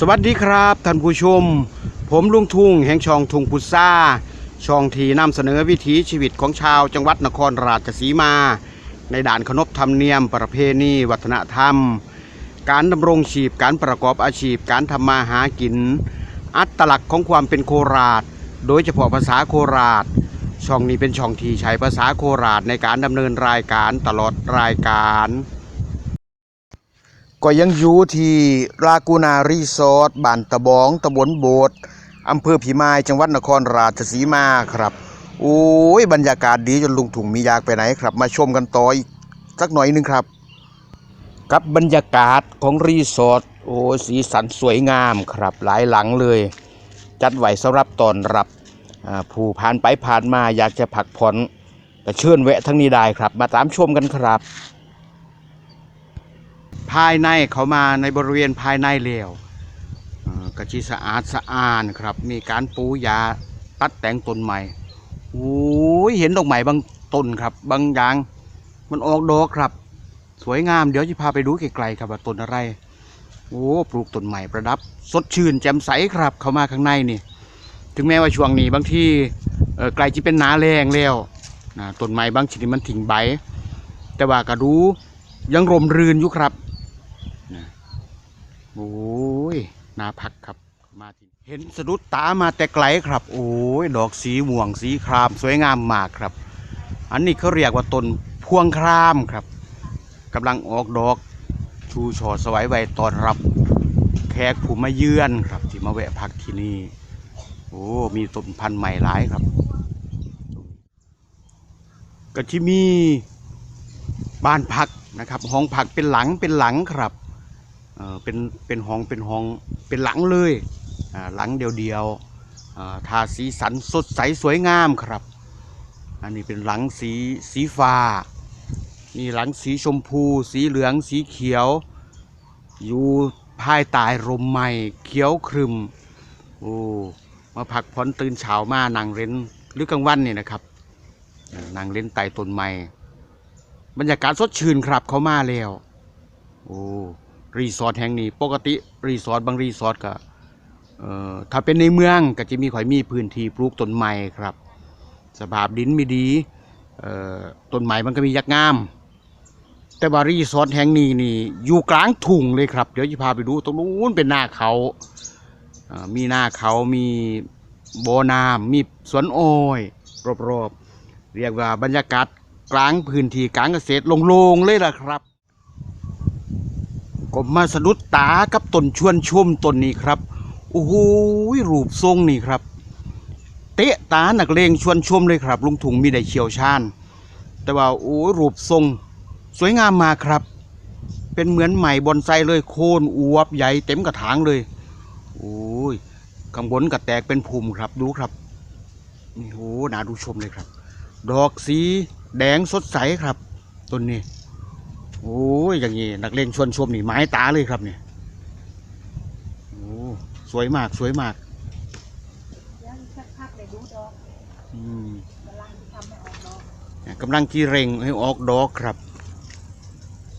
สวัสดีครับท่านผู้ชม ผมลุงทุ่งแห่งช่องทุ่งพุทราช่องที่นำเสนอวิถีชีวิตของชาวจังหวัดนครราชสีมา ในด่านขนบธรรมเนียม ประเพณี วัฒนธรรม การดำรงชีพการประกอบอาชีพการทำมาหากิน อัตลักษณ์ของความเป็นโคราช โดยเฉพาะภาษาโคราช ช่องนี้เป็นช่องที่ใช้ภาษาโคราชในการดำเนินรายการตลอดรายการ ก็ยังอยู่ที่รากูนารีสอร์ทบ้านตะบองตำบลโบดอำเภอพิมายจังหวัดนครราชสีมาครับ โอ้ยบรรยากาศดีจนลุงถุงมีอยากไปไหนครับ มาชมกันต่ออีกสักหน่อยหนึงครับ กับบรรยากาศของรีสอร์ทโอ้สีสันสวยงามครับ หลายหลังเลย จัดไว้สำหรับตอนรับผู้ผ่านไปผ่านมาอยากจะพักผ่อนก็เชิญแวะทั้งนี้ได้ครับ มาตามชมกันครับ ภายในเขามาในบริเวณภายในแล้วกระชีสะอาดสะอาดครับ มีการปูยาตัดแต่งต้นใหม่โอ้ยเห็นดอกไม้บางต้นครับ บางอย่าง มันออกดอกครับ สวยงามเดี๋ยวจะพาไปดูไกลๆครับว่าต้นอะไรโอ้ปลูกต้นใหม่ประดับ สดชื่นแจ่มใสครับ เข้ามาข้างในนี่ ถึงแม้ว่าช่วงนี้บางที่ไกลจะเป็นหนาแรงแล้วนะต้นไม้บางชนิดมันถิ่งใบ แต่ว่าก็ดูยังร่มรื่นอยู่ครับ โอ้ยนาพักครับมาที่เห็นสะดุดตามาแต่ไกลครับ โอ้ยดอกสีม่วงสีคราม สวยงามมากครับ อันนี้เขาเรียกว่าต้นพวงครามครับกำลังออกดอกชูช่อสวยไว้ตอนรับ แขกผู้มาเยือนครับ ที่มาแวะพักที่นี่ โอ้มีต้นพันธุ์ใหม่หลายครับก็ที่มีบ้านพักนะครับ ห้องพักเป็นหลังเป็นหลังครับ เออเป็นเป็นห้องเป็นห้องเป็นหลังเลยอ่าหลังเดียวเดียวๆอ่าทาสีสันสดใสสวยงามครับ อันนี้เป็นหลังสีสีฟ้านี่หลังสีชมพู สีเหลืองสีเขียว อยู่ภายใต้ร่มไม้เขียวครึมโอ้มาพักผ่อนตื่นเช้ามานั่งเล่นหรือกลางวันนี่นะครับอ่างเล่นใต้ต้นไม้บรรยากาศสดชื่นครับเขามาแล้ว โอ้ รีสอร์ทแห่งนี้ ปกติรีสอร์ทบางรีสอร์ทก็ถ้าเป็นในเมืองก็จะมีข่อยมีพื้นที่ปลูกต้นไม้ครับ สภาพดินไม่ดีต้นไม้มันก็มียักษ์งาม แต่ว่ารีสอร์ทแห่งนี้นี่ อยู่กลางทุ่งเลยครับ เดี๋ยวจะพาไปดูตรงนู้นเป็นหน้าเขาเอ่อมีหน้าเขามีโบน้ำมีสวนอ้อยรอบๆเรียกว่าบรรยากาศกลางพื้นที่กลางเกษตรโล่งๆเลยล่ะครับ ก็มาสะดุดตากับต้นชวนชมต้นนี้ครับ โอ้โหรูปทรงนี่ครับ เตะตาหนักเลงชวนชมเลยครับ ลุงถุงมีได้เชี่ยวชาญ แต่ว่าโอ้ยรูปทรง สวยงามมากครับ เป็นเหมือนใหม่บอนไซเลยโคนอวบใหญ่เต็มกระถางเลย โอ้ยข้างบนก็แตกเป็นภูมิครับดูครับนี่โหน่าดูชมเลยครับ ดอกสีแดงสดใสครับต้นนี้ โอ้ยอย่างนี้นักเล่นชวนชมนี่ไม้ตาเลยครับเนี่ยโอ้สวยมากสวยมากเดี๋ยวสักพักเดี๋ยดูดอกอืมกำลังทำให้ออกดอกกำลังกีเร่งให้ออกดอกครับ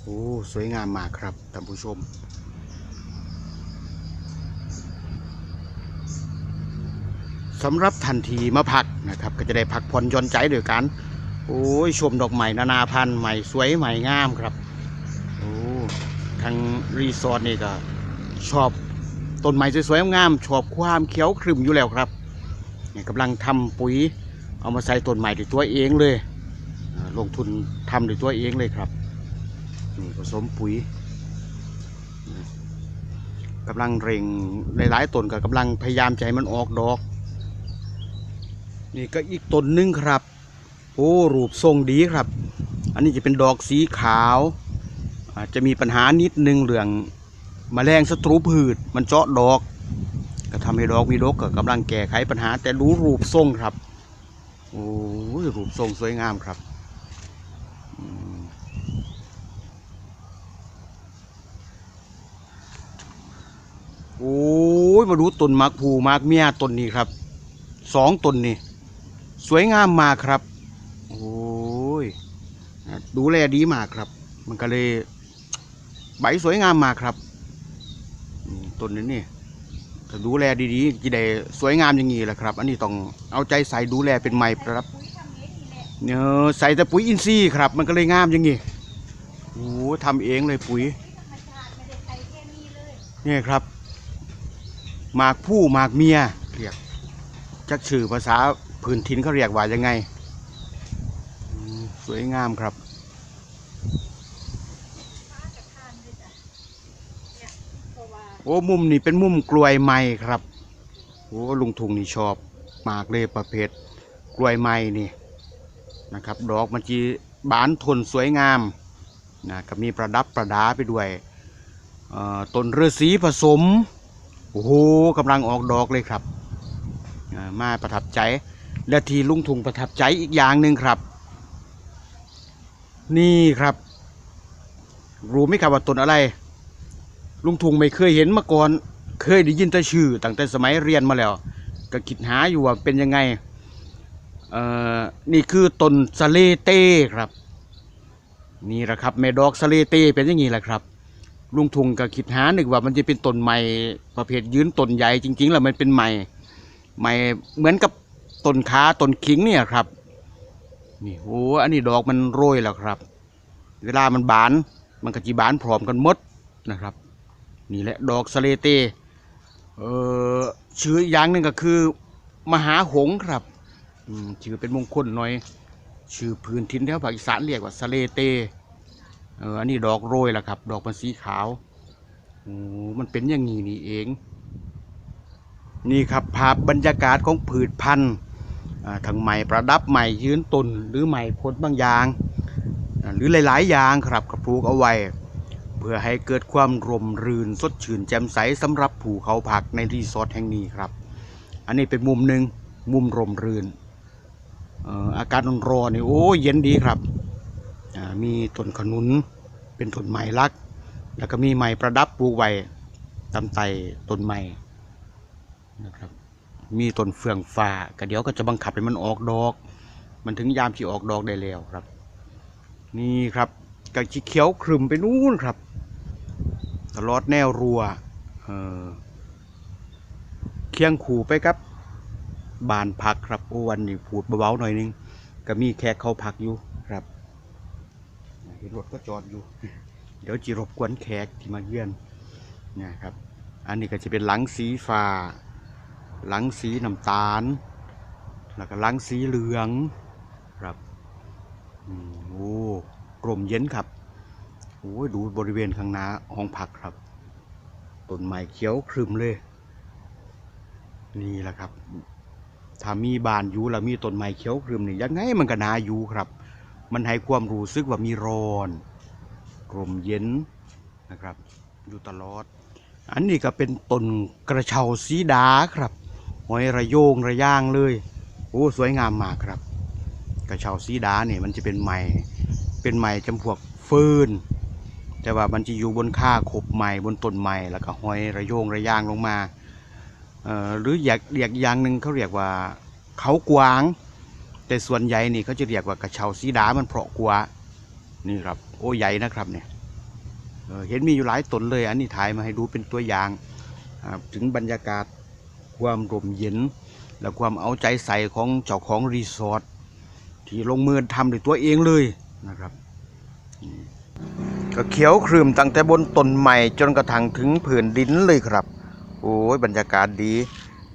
โอ้สวยงามมากครับท่านผู้ชมสำหรับทันทีมาพักนะครับ ก็จะได้พักผ่อนหย่อนใจด้วยกันโอ้ยชมดอกใหม่นานาพันธุ์ใหม่สวยใหม่งามครับ ทางรีสอร์ทนี่ก็ชอบต้นไม้สวยๆงามๆชอบความเขียวครึมอยู่แล้วครับเนี่ยกำลังทำปุ๋ยเอามาใส่ต้นใหม่ด้วยตัวเองเลย ลงทุนทำด้วยตัวเองเลยครับนี่ผสมปุ๋ยกำลังเร่งหลายๆต้นก็กำลังพยายามใจมันออกดอก นี่ก็อีกต้นหนึงครับ โอ้รูปทรงดีครับ อันนี้จะเป็นดอกสีขาว อาจจะมีปัญหานิดนึงเรื่องแมลงศัตรูพืช มันเจาะดอก ก็ทำให้ดอกมีดกก็กำลังแก้ไขปัญหา แต่รู้รูปทรงครับโอ้ยรูปทรงสวยงามครับโอ้ยมาดูต้นมักผูมักเมียต้นนี้ครับสองต้นนี่สวยงามมากครับ โอ้ยดูแลดีมากครับ มันก็เลย ใบสวยงามมากครับต้นนี้นี่ถ้าดูแลดีๆจะได้สวยงามอย่างนี้แหละครับ อันนี้ต้องเอาใจใส่ดูแลเป็นไม้ประดับเนี่แหละเนอใส่แต่ปุ๋ยอินทรีย์ครับ มันก็เลยงามอย่างนี้โอ้ทำเองเลยปุ๋ยเนี่ยครับหมากผู้หมากเมียเรียกจักชื่อภาษาพื้นถิ่นเขาเรียกว่ายังไง สวยงามครับ ฟ้ากับทานด้วยจ้ะเนี่ยเพราะว่า โอ้มุมนี่เป็นมุมกลวยไม้ครับโอ้ลุงทุงนี่ชอบมากเลยประเภทกลวยไม้นี่นะครับ ดอกมันจีบานทนสวยงามนะก็มีประดับประดาไปด้วยต้นฤาษีผสมโอ้โหกำลังออกดอกเลยครับอ่ามาประทับใจและที่ลุงทุงประทับใจอีกอย่างหนึ่งครับ นี่ครับ รู้ไหมครับว่าต้นอะไร ลุงทุงไม่เคยเห็นมาก่อน เคยได้ยินแต่ชื่อตั้งแต่สมัยเรียนมาแล้ว ก็คิดหาอยู่ว่าเป็นยังไงเอ่อนี่คือต้นสเลเต้ครับ นี่แหละครับแม่ดอกสเลเต้เป็นอย่างนี้แหละครับ ลุงทุงก็คิดหาหนึกว่ามันจะเป็นต้นไม้ประเภทยืนต้นใหญ่จริงๆแล้วมันเป็นไม้ไม้เหมือนกับต้นขาต้นขิงเนี่ยครับนี่โอ้อันนี้ดอกมันโรยแล้วครับ เวลามันบานมันก็จีบานพร้อมกันหมดนะครับ นี่แหละดอกสเลเตเออชื่ออย่างหนึ่งก็คือ มหาหงครับอืมชื่อเป็นมงคลหน่อย ชื่อพื้นถิ่นแถวภาคอีสานเรียกว่าสเลเตเอออันนี้ดอกโรยล่ะครับ ดอกมันสีขาวโอ้มันเป็นอย่างนี้นี่เอง นี่ครับภาพบรรยากาศของผืชพันธุ์ทั้งใหม่ประดับใหม่ยืนต้นหรือใหม่พดบางอย่าง หรือหลาย ๆ อย่างครับกระปลูกเอาไว้ เพื่อให้เกิดความร่มรื่นสดชื่นแจ่มใสสำหรับผู้เขาพักในรีสอร์ทแห่งนี้ครับ อันนี้เป็นมุมหนึ่งมุมร่มรื่นอากาศร้อนๆนี่โอ้เย็นดีครับ มีต้นขนุนเป็นต้นไม้รัก แล้วก็มีไม้ประดับปลูกไว้ตามไตต้นไม้นะครับ มีต้นเฟื่องฟ้าก็เดี๋ยวก็จะบังคับให้มันออกดอก มันถึงยามที่ออกดอกได้แล้วครับ นี่ครับกะชีเขียวครึมไปนู่นครับ ตลอดแนวรัวเออเคียงขู่ไปครับบานพักครับโอวันนี้พูดเบาๆหน่อยนึงก็มีแขกเขาพักอยู่ครับเห็นรถก็จอดอยู่ เดี๋ยวจีรบกวนแขกที่มาเยือนนะครับ อันนี้ก็จะเป็นหลังสีฟ้าหลังสีน้ำตาล แล้วก็หลังสีเหลืองครับโอ้กลมเย็นครับ โอ้ยดูบริเวณข้างหน้าห้องพักครับต้นไม้เขียวครึมเลย นี่แหละครับ ถ้ามีบานอยู่แล้วมีต้นไม้เขียวครึมนี่ยังไงมันก็น่าอยู่ครับ มันให้ความรู้สึกว่ามีร้อนกลมเย็นนะครับ อยู่ตลอด อันนี้ก็เป็นต้นกระเช้าสีดาครับหอยระโยงระย่างเลยโอ้สวยงามมากครับ กระเช้าสีดาเนี่ยมันจะเป็นไม้เป็นไม้จำพวกฟิร์น แต่ว่ามันจะอยู่บนค่าขบไม้บนต้นไม้แล้วก็หอยระโยงระย่างลงมาหรืออยากเรียกอย่างหนึ่งเขาเรียกว่าเขากวาง แต่ส่วนใหญ่นี่เขาจะเรียกว่ากระเช้าสีดามันเพาะกว่านี่ครับ โอ้ใหญ่นะครับเนี่ยเเห็นมีอยู่หลายต้นเลย อันนี้ถ่ายมาให้ดูเป็นตัวอย่างถึงบรรยากาศความร่มเย็น และความเอาใจใส่ของเจ้าของรีสอร์ทที่ลงมือทำด้วยตัวเองเลยนะครับ ก็เขียวครึมตั้งแต่บนต้นใหม่จนกระทั่งถึงผืนดินเลยครับ โอ้ยบรรยากาศดี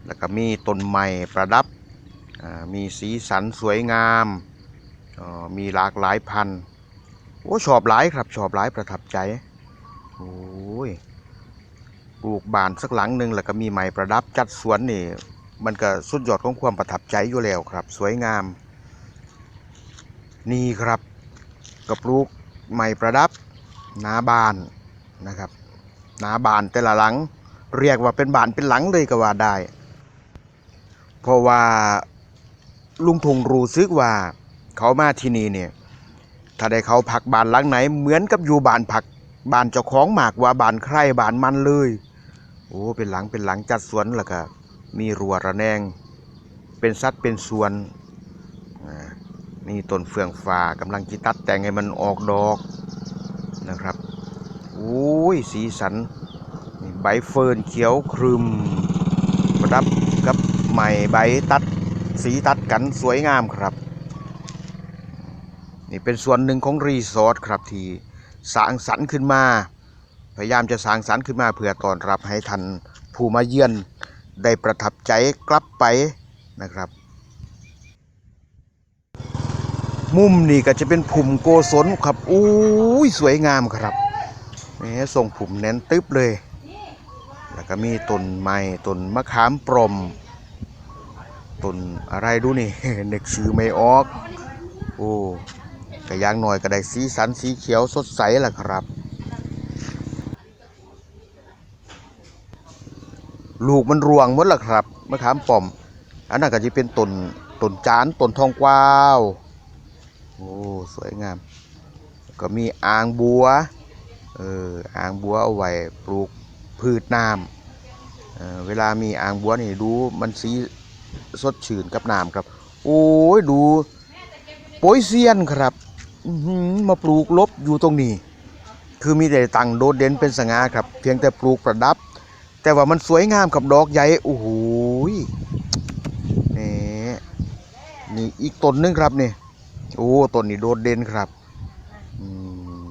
แล้วก็มีต้นใหม่ประดับ มีสีสันสวยงาม มีหลากหลายพันธุ์โอ้ชอบหลายครับชอบหลายประทับใจ โอ้ยปลูกบานสักหลังหนึ่งแล้วก็มีไม้ประดับจัดสวนนี่ มันก็สุดยอดของความประทับใจอยู่แล้วครับ สวยงาม นี่ครับกับปลูก ไม้ประดับหนาบานนะครับหนาบานแต่ละหลัง เรียกว่าเป็นบานเป็นหลังเลยก็ว่าได้ เพราะว่าลุงทงรู้ซึกว่าเขามาที่นี่เนี่ยถ้าได้เขาพักบานหลังไหน เหมือนกับอยู่บานผักบานเจ้าของหมากว่าบานใครบานมันเลยโอ้เป็นหลังเป็นหลังจัดสวนแล้วก็มีรัวระแนง เป็นสัดเป็นส่วนอ่า มีต้นเฟื่องฟ้ากำลังจิตัดแต่งให้มันออกดอกนะครับโอ้ยสีสันนี่ใบเฟิร์นเขียวครึมระดับกับใหม่ใบตัดสีตัดกันสวยงามครับ นี่เป็นส่วนหนึ่งของรีสอร์ทครับที่สร้างสรรค์ขึ้นมา พยายามจะสร้างสรรค์ขึ้นมาเพื่อต้อนรับให้ท่านผู้มาเยือนได้ประทับใจกลับไปนะครับ มุมนี่ก็จะเป็นผุ่มโกศลครับอู้ยสวยงามครับนี่ส่งผุ่มแน่นตึ๊บเลย แล้วก็มีต้นไม้ต้นมะขามปรมต้นอะไรดูนี่เนึกชื่อไม่ออก โอ้ก็อย่างหน่อยก็ได้สีสันสีเขียวสดใสล่ะครับ ลูกมันรวงหมดล่ะครับมะขามป้อม อันนั้นก็จะเป็นต้นต้นจานต้นทองกวาว โอ้สวยงาม ก็มีอ่างบัวเอออ่างบัวเอาไว้ปลูกพืชน้ำเเวลามีอ่างบัวนี่ดูมันสีสดชื่นกับน้ำครับ โอ้ยดูโปยเซียนครับมาปลูกลบอยู่ตรงนี้ คือมีแต่ตังโดดเด่นเป็นสง่าครับ เพียงแต่ปลูกประดับ แต่ว่ามันสวยงามกับดอกใหญ่โอ้โหยนี่นี่อีกต้นหนึงครับนี่ โอ้ต้นนี้โดดเด่นครับอืม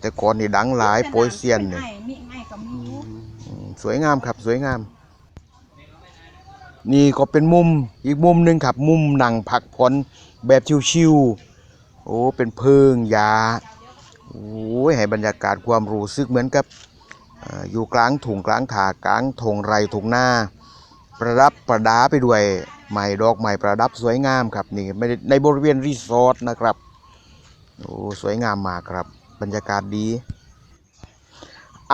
แต่ก่อนนี่ดังหลายโปยเซียนนี่ไอ้มีไอ้กับมีอยู่อืมสวยงามครับสวยงาม นี่ก็เป็นมุมอีกมุมหนึ่งครับ มุมนั่งพักผ่อนแบบชิวๆโอ้เป็นเพิงยาโอ้ยให้บรรยากาศความรู้สึกเหมือนกับเอ่ออยู่กลางถุงกลางถากลางทงไรทงหน้า ประดับประดาไปด้วย ไม้ดอกไม้ประดับสวยงามครับนี่ในบริเวณรีสอร์ทนะครับโอ้สวยงามมากครับ บรรยากาศดี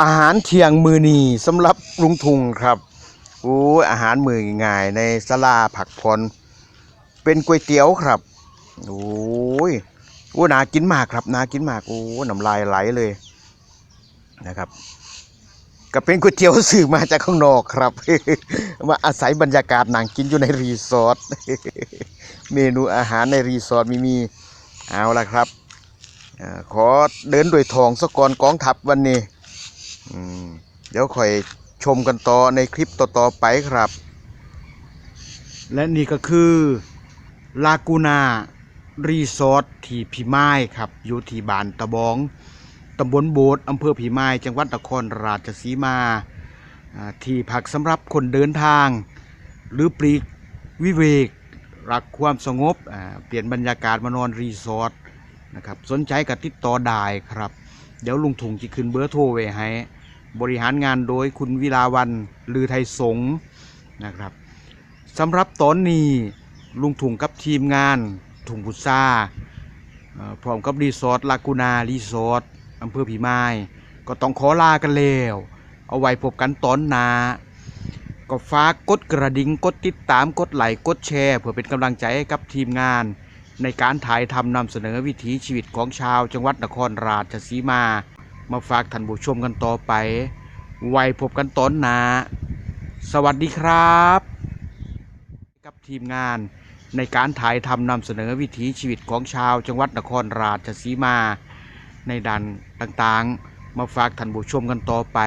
อาหารเที่ยงมือนีสำหรับลุงทุงครับโอ้อาหารมือง่ายในสลาผักพรเป็นก๋วยเตี๋ยวครับโอ้ยโอ้นากินมากครับนากินมากโอ้น้ำลายไหลเลยนะครับ ก็เป็นก๋วยเตี๋ยวสื่อมาจากข้างนอกครับ มาอาศัยบรรยากาศนั่งกินอยู่ในรีสอร์ทเมนูอาหารในรีสอร์ทมีมีเอาละครับขอเดินด้วยทองสกอนกองทัพวันนี้เดี๋ยวค่อยชมกันต่อในคลิปต่อๆไปครับ และนี่ก็คือลากูนารีสอร์ทที่พิมายครับ อยู่ที่บ้านตะบอง ตำบลโบสถ์อำเภอพิมายจังหวัดนครราชสีมาอ่าที่พักสำหรับคนเดินทาง หรือปลีกวิเวกรักความสงบ เปลี่ยนบรรยากาศมานอนรีสอร์ทนะครับสนใจกับติดต่อได้ครับ เดี๋ยวลุงถุงจะขึ้นเบอร์โทรไว้ให้ บริหารงานโดยคุณวิลาวันลือไทยสงนะครับสำหรับตอนนี้ลุงถุงกับทีมงานถุงพุทราพร้อมกับรีสอร์ทลากูนารีสอร์ท อำเภอผีไม้ก็ต้องขอลากันแล้วเอาไว้พบกันตอนหนาก็ฝากกดกระดิ่งกดติดตามกดไลค์กดแชร์เพื่อเป็นกำลังใจให้กับทีมงาน ในการถ่ายทำนำเสนอวิถีชีวิตของชาวจังหวัดนครราชสีมา มาฝากท่านผู้ชมกันต่อไป ไว้พบกันตอนหนาสวัสดีครับ กับทีมงานในการถ่ายทำนำเสนอวิถีชีวิตของชาวจังหวัดนครราชสีมา ในด้านต่างๆ มาฝากท่านผู้ชมกันต่อไป